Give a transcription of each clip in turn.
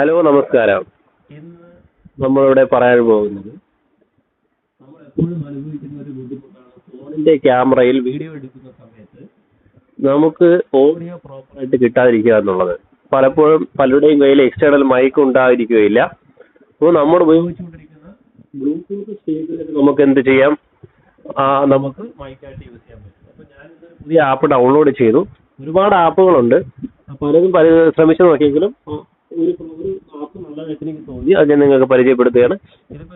Hello നമസ്കാരം. ഇന്ന് നമ്മളിവിടെ പറയാൻ പോകുന്നത് നമ്മൾ എപ്പോഴും അനുഭവിക്കുന്ന ഒരു ബുദ്ധിമുട്ടാണ് ഫോണിന്റെ ക്യാമറയിൽ വീഡിയോ എടുക്കുന്ന സമയത്ത് നമുക്ക് ഓഡിയോ പ്രോപ്പറായിട്ട് കിട്ടാതിരിക്കുക എന്നുള്ളത്. പലപ്പോഴും പലരുടെയും കയ്യിൽ എക്സ്റ്റേണൽ മൈക്ക് ഉണ്ടായിരിക്കുകയില്ല. അപ്പോൾ നമ്മൾ ഉപയോഗിച്ചുകൊണ്ടിരിക്കുന്ന ബ്ലൂടൂത്ത് സ്പീക്കറിൽ നമുക്ക് എന്ത് ചെയ്യാം? ആ, നമുക്ക് മൈക്കായിട്ട് യൂസ് ചെയ്യാൻ പറ്റും. അപ്പോൾ ഞാൻ പുതിയ ആപ്പ് ഡൗൺലോഡ് ചെയ്തു. ഒരുപാട് ആപ്പുകളുണ്ട് പലരും പല ശ്രമിച്ചു നോക്കിയെങ്കിലും ഒരു ഒരു എനിക്ക് തോന്നി. അത് നിങ്ങൾക്ക് പരിചയപ്പെടുത്തുകയാണ്.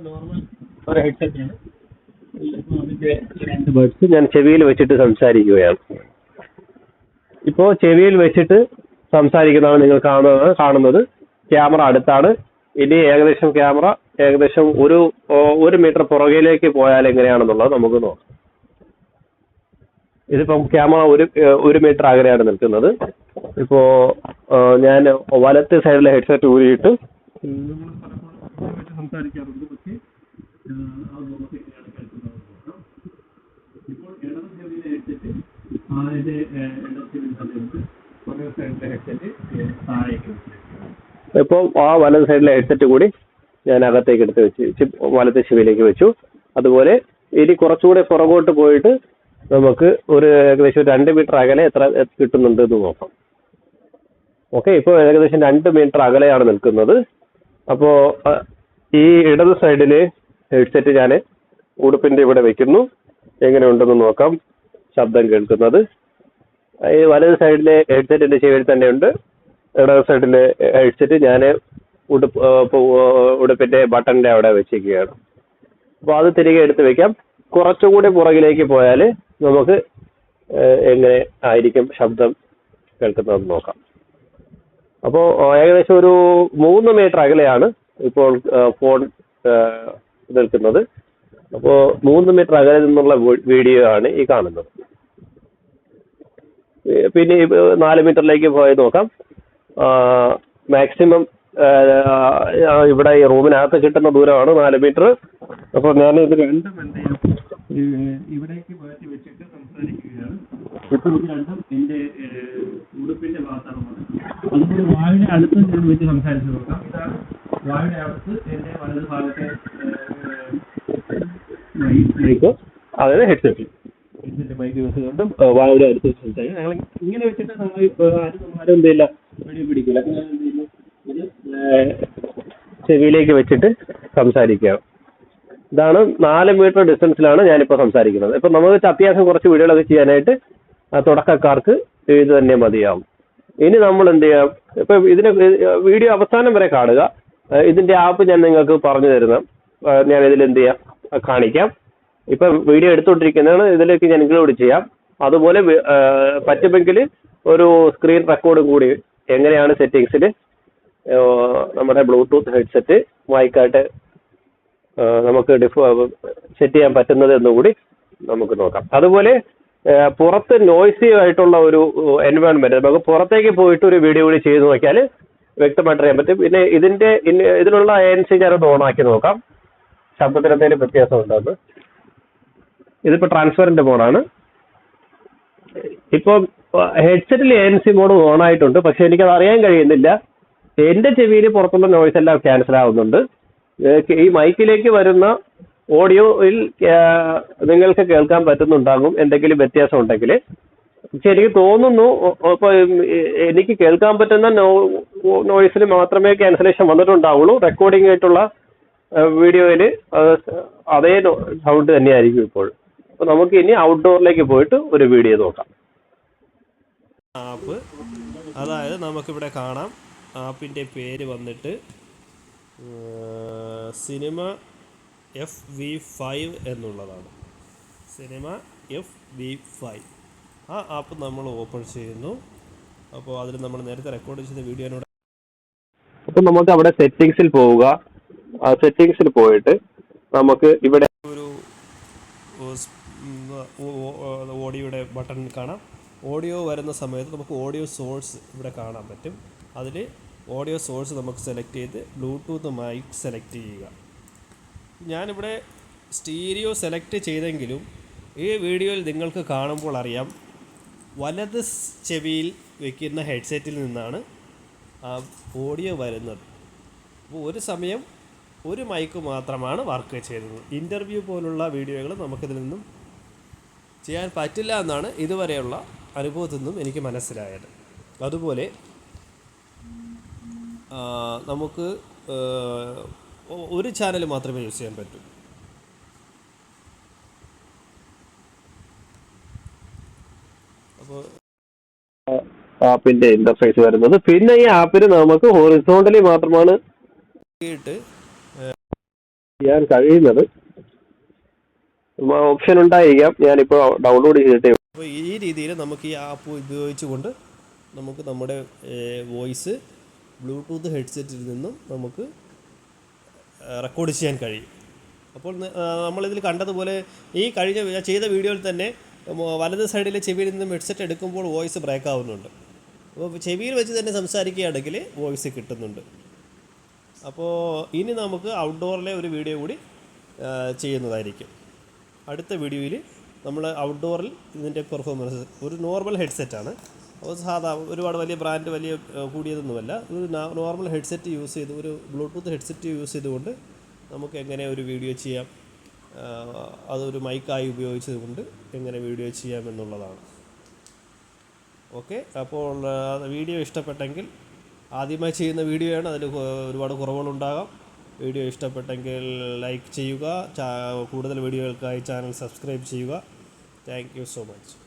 നോർമൽ ഒരു ഹെഡ്സെറ്റ് ആണ്. ഇതിലിപ്പോൾ അതിന്റെ രണ്ട് ബഡ്സ് ഞാൻ ചെവിയിൽ വെച്ചിട്ട് സംസാരിക്കുകയാണ്. ഇപ്പോ ചെവിയിൽ വെച്ചിട്ട് സംസാരിക്കുന്നതാണ് നിങ്ങൾ കാണുന്നത് കാണുന്നത്. ക്യാമറ അടുത്താണ്. ഇനി ഏകദേശം ക്യാമറ ഏകദേശം ഒരു ഒരു മീറ്റർ പുറകിലേക്ക് പോയാൽ എങ്ങനെയാണെന്നുള്ളത് നമുക്ക് നോക്കാം. ഇതിപ്പം ക്യാമറ ഒരു ഒരു മീറ്റർ അകലെയാണ് നിൽക്കുന്നത്. ഇപ്പോ ഞാൻ വലത്തെ സൈഡിലെ ഹെഡ്സെറ്റ് ഊരിയിട്ട് സംസാരിക്കാറുണ്ട്. പക്ഷേ നമുക്ക് എങ്ങനെയാണ് കേൾക്കുന്നത് നോക്കാം ഇപ്പോൾ. ഇപ്പോൾ ആ വലത് സൈഡിലെ ഹെഡ്സെറ്റ് കൂടി ഞാൻ അകത്തേക്ക് എടുത്ത് വെച്ച് വലത്തെ ചെവിയിലേക്ക് വെച്ചു. അതുപോലെ ഇനി കുറച്ചുകൂടെ പുറകോട്ട് പോയിട്ട് നമുക്ക് ഒരു ഏകദേശം രണ്ട് മീറ്റർ അകലെ എത്ര കിട്ടുന്നുണ്ട് എന്ന് നോക്കാം. ഓക്കെ ഇപ്പോൾ ഏകദേശം രണ്ട് മീറ്റർ അകലെയാണ് നിൽക്കുന്നത്. അപ്പോൾ ഈ ഇടത് സൈഡിൽ ഹെഡ്സെറ്റ് ഞാൻ ഉടുപ്പിന്റെ ഇവിടെ വെക്കുന്നു. എങ്ങനെ ഉണ്ടെന്ന് നോക്കാം. ശബ്ദം കേൾക്കുന്നത്. ഈ വലത് സൈഡിലെ ഹെഡ്സെറ്റിന്റെ ചെവിയിൽ തന്നെയുണ്ട്. ഇടത് സൈഡിലെ ഹെഡ്സെറ്റ് ഞാൻ ഉടുപ്പ് ഉടുപ്പിന്റെ ബട്ടണിന്റെ അവിടെ വെച്ചിരിക്കുകയാണ്. അപ്പോൾ അത് തിരികെ എടുത്ത് വെക്കാം. കുറച്ചുകൂടി പുറകിലേക്ക് പോയാൽ നമുക്ക് എങ്ങനെ ആയിരിക്കും ശബ്ദം കേൾക്കുന്നതെന്ന് നോക്കാം. അപ്പോൾ ഏകദേശം ഒരു മൂന്ന് മീറ്റർ അകലെയാണ് ഇപ്പോൾ ഫോൺ നിൽക്കുന്നത്. അപ്പോൾ മൂന്ന് മീറ്റർ അകലെ നിന്നുള്ള വീഡിയോ ആണ് ഈ കാണുന്നത്. പിന്നെ നാല് മീറ്ററിലേക്ക് പോയി നോക്കാം. മാക്സിമം ഇവിടെ ഈ റൂമിനകത്ത് കിട്ടുന്ന ദൂരമാണ് നാല് മീറ്റർ. അപ്പോൾ ഞാൻ ഇത് രണ്ടും എന്ത് ചെയ്യും ഇവിടേക്ക് മാറ്റി വെച്ചിട്ട് സംസാരിക്കുകയാണ്. ഇപ്പം രണ്ടും എന്റെ ഏഹ്, ഉടുപ്പിന്റെ ഭാഗത്താണ് അതുപോലെ വായുടെ അടുത്ത് ഞാൻ വെച്ച് സംസാരിച്ചു നോക്കാം വായുടെ അടുത്ത് എന്റെ വലത് ഭാഗത്തെ മൈക്ക്. അതായത് ഹെഡ്സെറ്റ്. ഹെഡ്സെറ്റ് മൈക്ക് യൂസ് ചെയ്തുകൊണ്ടും വായുടെ അടുത്ത് സംസാരിക്കും. ഞങ്ങൾ ഇങ്ങനെ വെച്ചിട്ട് ആരും ആരും എന്ത് ചെയ്യില്ല വീഡിയോ പിടിക്കില്ല. ഞാൻ ചെവിയിലേക്ക് വെച്ചിട്ട് സംസാരിക്കുകയാണ്. ഇതാണ് നാല് മീറ്റർ ഡിസ്റ്റൻസിലാണ് ഞാനിപ്പോൾ സംസാരിക്കുന്നത്. ഇപ്പം നമുക്ക് അത്യാവശ്യം കുറച്ച് വീഡിയോകളൊക്കെ ചെയ്യാനായിട്ട് തുടക്കക്കാർക്ക് ഇത് തന്നെ മതിയാവും. ഇനി നമ്മൾ എന്ത് ചെയ്യാം? ഇപ്പൊ ഇതിന് വീഡിയോ അവസാനം വരെ കാണുക. ഇതിന്റെ ആപ്പ് ഞാൻ നിങ്ങൾക്ക് പറഞ്ഞു തരുന്ന ഞാൻ ഇതിൽ എന്ത് ചെയ്യാം? കാണിക്കാം. ഇപ്പൊ വീഡിയോ എടുത്തുകൊണ്ടിരിക്കുന്നതാണ്. ഇതിലേക്ക് ഞാൻ ഇൻക്ലൂഡ് ചെയ്യാം. അതുപോലെ പറ്റുമെങ്കിൽ ഒരു സ്ക്രീൻ റെക്കോർഡും കൂടി എങ്ങനെയാണ് സെറ്റിങ്സിൽ നമ്മുടെ ബ്ലൂടൂത്ത് ഹെഡ്സെറ്റ് മൈക്കായിട്ട് നമുക്ക് സെറ്റ് ചെയ്യാൻ പറ്റുന്നത് എന്നുകൂടി നമുക്ക് നോക്കാം. അതുപോലെ പുറത്ത് നോയ്സി ആയിട്ടുള്ള ഒരു എൻവയോൺമെന്റ് നമുക്ക് പുറത്തേക്ക് പോയിട്ട് ഒരു വീഡിയോ കൂടി ചെയ്ത് നോക്കിയാൽ വ്യക്തമായിട്ട് അറിയാൻ പറ്റും. പിന്നെ ഇതിന്റെ ഇതിലുള്ള ഞാനൊന്ന് ഓൺ ആക്കി നോക്കാം. ശബ്ദത്തിന് എന്തെങ്കിലും വ്യത്യാസം ഉണ്ടോന്ന്. ഇതിപ്പോ ട്രാൻസ്പെറന്റ് മോഡാണ് ഇപ്പോൾ ഹെഡ്സെറ്റിൽ ഏജൻസി മോഡ് ഓൺ ആയിട്ടുണ്ട്. പക്ഷെ എനിക്കത് അറിയാൻ കഴിയുന്നില്ല. എന്റെ ചെവിയിൽ പുറത്തുള്ള നോയ്സ് എല്ലാം ക്യാൻസൽ ആവുന്നുണ്ട്. ഈ മൈക്കിലേക്ക് വരുന്ന ഓഡിയോയിൽ നിങ്ങൾക്ക് കേൾക്കാൻ പറ്റുന്നുണ്ടാകും എന്തെങ്കിലും വ്യത്യാസം ഉണ്ടെങ്കിൽ പക്ഷെ എനിക്ക് തോന്നുന്നു ഇപ്പൊ എനിക്ക് കേൾക്കാൻ പറ്റുന്ന നോയ്സിൽ മാത്രമേ ക്യാൻസലേഷൻ വന്നിട്ടുണ്ടാവുള്ളൂ. റെക്കോർഡിംഗ് ആയിട്ടുള്ള വീഡിയോയിൽ അതേ സൗണ്ട് തന്നെയായിരിക്കും ഇപ്പോൾ. അപ്പൊ നമുക്ക് ഇനി ഔട്ട്ഡോറിലേക്ക് പോയിട്ട് ഒരു വീഡിയോ നോക്കാം. ആപ്പ്. അതായത് നമുക്കിവിടെ കാണാം. ആപ്പിന്റെ പേര് വന്നിട്ട് സിനിമ എഫ് വി ഫൈവ് എന്നുള്ളതാണ്. സിനിമ എഫ് വി ഫൈവ് ആ ആപ്പ് നമ്മൾ ഓപ്പൺ ചെയ്യുന്നു. അപ്പോൾ അതിൽ നമ്മൾ നേരത്തെ റെക്കോർഡ് ചെയ്ത വീഡിയോനോട് അപ്പോൾ നമുക്ക് അവിടെ സെറ്റിങ്സിൽ പോവുക. ആ സെറ്റിങ്സിൽ പോയിട്ട് നമുക്ക് ഇവിടെ ഒരു ഓഡിയോയുടെ ബട്ടൺ കാണാം. ഓഡിയോ വരുന്ന സമയത്ത് നമുക്ക് ഓഡിയോ സോഴ്സ് ഇവിടെ കാണാൻ പറ്റും. അതിൽ ഓഡിയോ സോഴ്സ് നമുക്ക് സെലക്ട് ചെയ്ത് ബ്ലൂടൂത്ത് മൈക്ക് സെലക്ട് ചെയ്യുക. ഞാനിവിടെ സ്റ്റീരിയോ സെലക്ട് ചെയ്തെങ്കിലും ഈ വീഡിയോയിൽ നിങ്ങൾക്ക് കാണുമ്പോൾ അറിയാം വലത് ചെവിയിൽ വെക്കുന്ന ഹെഡ്സെറ്റിൽ നിന്നാണ് ആ ഓഡിയോ വരുന്നത്. അപ്പോൾ ഒരു സമയം ഒരു മൈക്ക് മാത്രമാണ് വർക്ക് ചെയ്തത്. ഇന്റർവ്യൂ പോലുള്ള വീഡിയോകൾ നമുക്കിതിൽ നിന്നും ചെയ്യാൻ പറ്റില്ല എന്നാണ് ഇതുവരെയുള്ള അനുഭവത്തിൽ നിന്നും എനിക്ക് മനസ്സിലായത്. അതുപോലെ നമുക്ക് ഒരു ചാനൽ മാത്രമേ യൂസ് ചെയ്യാൻ പറ്റൂ. അപ്പോൾ ആപ്പിന്റെ ഇന്റർഫേസ് വരുന്നത്. പിന്നെ ഈ ആപ്പിന് നമുക്ക് ഹോറിസോണ്ടലി മാത്രമാണ് ചെയ്യാൻ കഴിയുന്നത്. ഓപ്ഷൻ ഉണ്ടായിരിക്കാം. ഞാനിപ്പോ ഡൗൺലോഡ് ചെയ്തിട്ടേ അപ്പോൾ ഈ രീതിയിൽ നമുക്ക് ഈ ആപ്പ് ഉപയോഗിച്ചുകൊണ്ട് നമുക്ക് നമ്മുടെ വോയിസ് ബ്ലൂടൂത്ത് ഹെഡ്സെറ്റിൽ നിന്നും നമുക്ക് റെക്കോർഡ് ചെയ്യാൻ കഴിയും. അപ്പോൾ നമ്മളിതിൽ കണ്ടതുപോലെ ഈ കഴിഞ്ഞ ചെയ്ത വീഡിയോയിൽ തന്നെ വലത് സൈഡിലെ ചെവിയിൽ നിന്നും ഹെഡ്സെറ്റ് എടുക്കുമ്പോൾ വോയിസ് ബ്രേക്ക് ആവുന്നുണ്ട്. അപ്പോൾ ചെവിയിൽ വെച്ച് തന്നെ സംസാരിക്കുകയാണെങ്കിൽ വോയിസ് കിട്ടുന്നുണ്ട്. അപ്പോൾ ഇനി നമുക്ക് ഔട്ട്ഡോറിലെ ഒരു വീഡിയോ കൂടി ചെയ്യുന്നതായിരിക്കും. അടുത്ത വീഡിയോയിൽ നമ്മൾ ഔട്ട്ഡോറിൽ ഇതിന്റെ പെർഫോമൻസ് ഒരു നോർമൽ ഹെഡ്സെറ്റാണ് സാധാ ഒരുപാട് വലിയ ബ്രാൻഡ് വലിയ കൂടിയതൊന്നുമല്ല. ഒരു നോർമൽ ഹെഡ്സെറ്റ് യൂസ് ചെയ്ത് ഒരു ബ്ലൂടൂത്ത് ഹെഡ്സെറ്റ് യൂസ് ചെയ്തുകൊണ്ട് നമുക്ക് എങ്ങനെ ഒരു വീഡിയോ ചെയ്യാം അതൊരു മൈക്കായി ഉപയോഗിച്ചതുകൊണ്ട് എങ്ങനെ വീഡിയോ ചെയ്യാം എന്നുള്ളതാണ്. ഓക്കെ അപ്പോൾ വീഡിയോ ഇഷ്ടപ്പെട്ടെങ്കിൽ ആദ്യമായി ചെയ്യുന്ന വീഡിയോയാണ്. അതിൽ ഒരുപാട് കുറവുകളുണ്ടാകാം. വീഡിയോ ഇഷ്ടപ്പെട്ടെങ്കിൽ ലൈക്ക് ചെയ്യുക കൂടുതൽ വീഡിയോകൾക്കായി ചാനൽ സബ്സ്ക്രൈബ് ചെയ്യുക. Thank you so much.